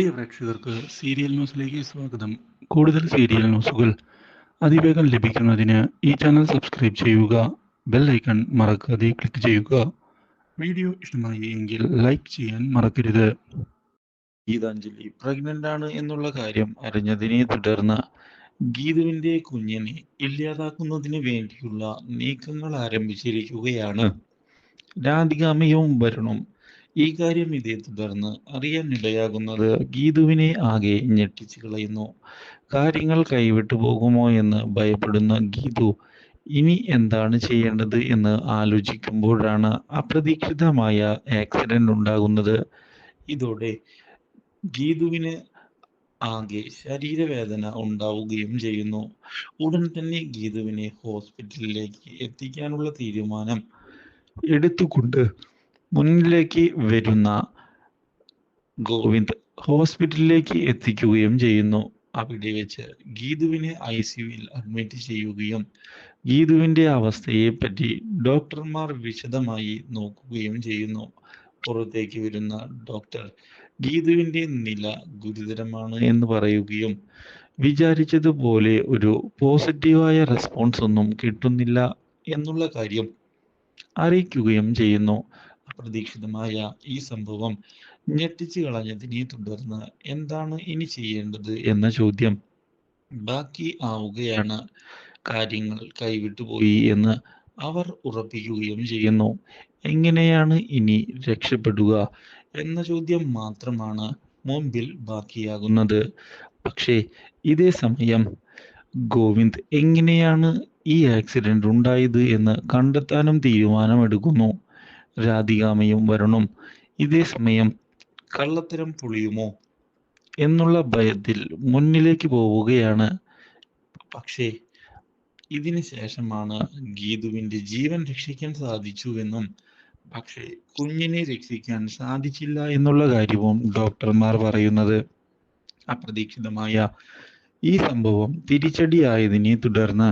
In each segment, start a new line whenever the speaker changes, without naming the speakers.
പ്രിയ പ്രേക്ഷകർക്ക് സീരിയൽ ന്യൂസിലേക്ക് സ്വാഗതം. കൂടുതൽ സീരിയൽ ന്യൂസുകൾ അതിവേഗം ലഭിക്കുന്നതിന് ഈ ചാനൽ സബ്സ്ക്രൈബ് ചെയ്യുക ബെൽ ഐക്കൺ മറക്കാതെ ക്ലിക്ക് ചെയ്യുക. വീഡിയോ ഇഷ്ടമായി എങ്കിൽ ലൈക്ക് ചെയ്യാൻ മറക്കരുത്. ഗീതാഞ്ജലി പ്രഗ്നന്റ് ആണ് എന്നുള്ള കാര്യം അറിഞ്ഞതിനെ തുടർന്ന് ഗീതുവിന്റെ കുഞ്ഞിനെ ഇല്ലാതാക്കുന്നതിന് വേണ്ടിയുള്ള നീക്കങ്ങൾ ആരംഭിച്ചിരിക്കുകയാണ്. രാധികാമയും വരണം ഈ കാര്യം ഇതേ തുടർന്ന് അറിയാനിടയാകുന്നത് ഗീതുവിനെ ആകെ ഞെട്ടിച്ചു കളയുന്നു. കാര്യങ്ങൾ കൈവിട്ടു പോകുമോ എന്ന് ഭയപ്പെടുന്ന ഗീതു ഇനി എന്താണ് ചെയ്യേണ്ടത്? എന്ന് ആലോചിക്കുമ്പോഴാണ് അപ്രതീക്ഷിതമായ ആക്സിഡന്റ് ഉണ്ടാകുന്നത്. ഇതോടെ ഗീതുവിന് ആകെ ശരീരവേദന ഉണ്ടാവുകയും ചെയ്യുന്നു. ഉടൻ തന്നെ ഗീതുവിനെ ഹോസ്പിറ്റലിലേക്ക് എത്തിക്കാനുള്ള തീരുമാനം എടുത്തുകൊണ്ട് മുന്നിലേക്ക് വരുന്ന ഗോവിന്ദ് ഹോസ്പിറ്റലിലേക്ക് എത്തിക്കുകയും ചെയ്യുന്നു. അവിടെ വെച്ച് ഗീതുവിനെ ഐ സിയുവിൽ അഡ്മിറ്റ് ചെയ്യുകയും ഗീതുവിന്റെ അവസ്ഥയെ പറ്റി ഡോക്ടർമാർ വിശദമായി നോക്കുകയും ചെയ്യുന്നു. പുറത്തേക്ക് വരുന്ന ഡോക്ടർ ഗീതുവിന്റെ നില ഗുരുതരമാണ് എന്ന് പറയുകയും വിചാരിച്ചതുപോലെ ഒരു പോസിറ്റീവായ റെസ്പോൺസ് ഒന്നും കിട്ടുന്നില്ല എന്നുള്ള കാര്യം അറിയിക്കുകയും ചെയ്യുന്നു. അപ്രതീക്ഷിതമായ ഈ സംഭവം ഞെട്ടിച്ചു കളഞ്ഞതിനെ തുടർന്ന് എന്താണ് ഇനി ചെയ്യേണ്ടത് എന്ന ചോദ്യം ബാക്കി ആവുകയാണ്. കാര്യങ്ങൾ കൈവിട്ടുപോയി എന്ന് അവർ ഉറപ്പിക്കുകയും ചെയ്യുന്നു. എങ്ങനെയാണ് ഇനി രക്ഷപ്പെടുക എന്ന ചോദ്യം മാത്രമാണ് മുമ്പിൽ ബാക്കിയാകുന്നത്. പക്ഷേ ഇതേ സമയം ഗോവിന്ദ് എങ്ങനെയാണ് ഈ ആക്സിഡന്റ് ഉണ്ടായത് എന്ന് കണ്ടെത്താനും തീരുമാനമെടുക്കുന്നു. രാധികാമയും വരണം ഇതേ സമയം കള്ളത്തരം പൊളിയുമോ എന്നുള്ള ഭയത്തിൽ മുന്നിലേക്ക് പോവുകയാണ്. പക്ഷേ ഇതിന് ശേഷമാണ് ഗീതുവിന്റെ ജീവൻ രക്ഷിക്കാൻ സാധിച്ചുവെന്നും പക്ഷേ കുഞ്ഞിനെ രക്ഷിക്കാൻ സാധിച്ചില്ല എന്നുള്ള കാര്യവും ഡോക്ടർമാർ പറയുന്നത്. അപ്രതീക്ഷിതമായ ഈ സംഭവം തിരിച്ചടിയായതിനെ തുടർന്ന്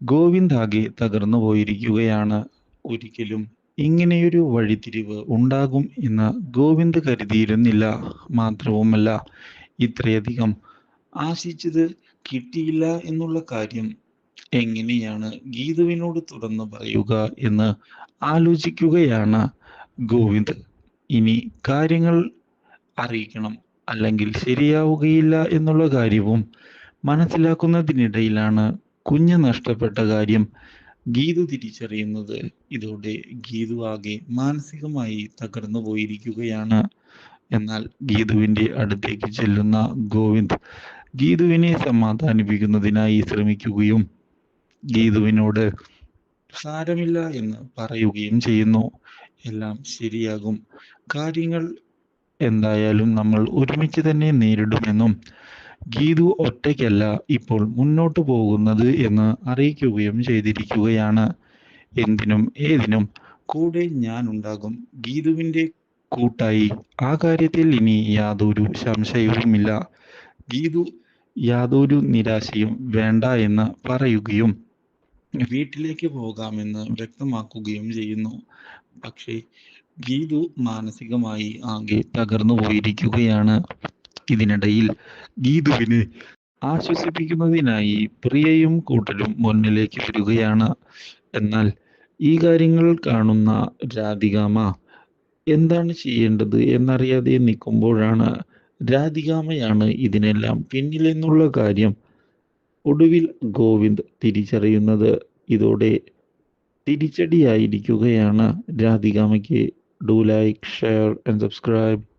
ഗോവിന്ദാകെ തകർന്നു പോയിരിക്കുകയാണ് ഒരിക്കലും ഇങ്ങനെയൊരു വഴിതിരിവ് ഉണ്ടാകും എന്ന് ഗോവിന്ദ് കരുതിയിരുന്നില്ല മാത്രവുമല്ല. ഇത്രയധികം ആശിച്ചത് കിട്ടിയില്ല എന്നുള്ള കാര്യം എങ്ങനെയാണ് ഗീതുവിനോട് തുറന്നു പറയുക എന്ന് ആലോചിക്കുകയാണ് ഗോവിന്ദ്. ഇനി കാര്യങ്ങൾ അറിയിക്കണം അല്ലെങ്കിൽ ശരിയാവുകയില്ല എന്നുള്ള കാര്യവും മനസ്സിലാക്കുന്നതിനിടയിലാണ് കുഞ്ഞ് നഷ്ടപ്പെട്ട കാര്യം ഗീതു തിരിച്ചറിയുന്നത് ഇതോടെ ഗീതു ആകെ മാനസികമായി തകർന്നു പോയിരിക്കുകയാണ്. എന്നാൽ ഗീതുവിന്റെ അടുത്തേക്ക് ചെല്ലുന്ന ഗോവിന്ദ് ഗീതുവിനെ സമാധാനിപ്പിക്കുന്നതിനായി ശ്രമിക്കുകയും ഗീതുവിനോട് സാരമില്ല എന്ന് പറയുകയും ചെയ്യുന്നു. എല്ലാം ശരിയാകും. കാര്യങ്ങൾ എന്തായാലും നമ്മൾ ഒരുമിച്ച് തന്നെ നേരിടുമെന്നും ഗീതു ഒറ്റയ്ക്കല്ല ഇപ്പോൾ മുന്നോട്ടു പോകുന്നത് എന്ന് അറിയിക്കുകയും ചെയ്തിരിക്കുകയാണ്. എന്തിനും ഏതിനും കൂടെ ഞാൻ ഉണ്ടാകും. ഗീതുവിന്റെ കൂട്ടായി ആ കാര്യത്തിൽ ഇനി യാതൊരു സംശയവുമില്ല. ഗീതു യാതൊരു നിരാശയും വേണ്ട എന്ന് പറയുകയും വീട്ടിലേക്ക് പോകാമെന്ന് വ്യക്തമാക്കുകയും ചെയ്യുന്നു. പക്ഷേ ഗീതു മാനസികമായി ആകെ തകർന്നു പോയിരിക്കുകയാണ് ഇതിനിടയിൽ ഗീതുവിനെ ആശ്വസിപ്പിക്കുന്നതിനായി പ്രിയയും കൂട്ടരും മുന്നിലേക്ക് വരികയാണ്. എന്നാൽ ഈ കാര്യങ്ങൾ കാണുന്ന രാധികാമ എന്താണ് ചെയ്യേണ്ടത്? എന്നറിയാതെ നിൽക്കുമ്പോഴാണ് രാധികാമയാണ് ഇതിനെല്ലാം പിന്നിലെന്നുള്ള കാര്യം ഒടുവിൽ ഗോവിന്ദ് തിരിച്ചറിയുന്നത്. ഇതോടെ തിരിച്ചടിയായിരിക്കുകയാണ് രാധികാമയ്ക്ക് do like share and subscribe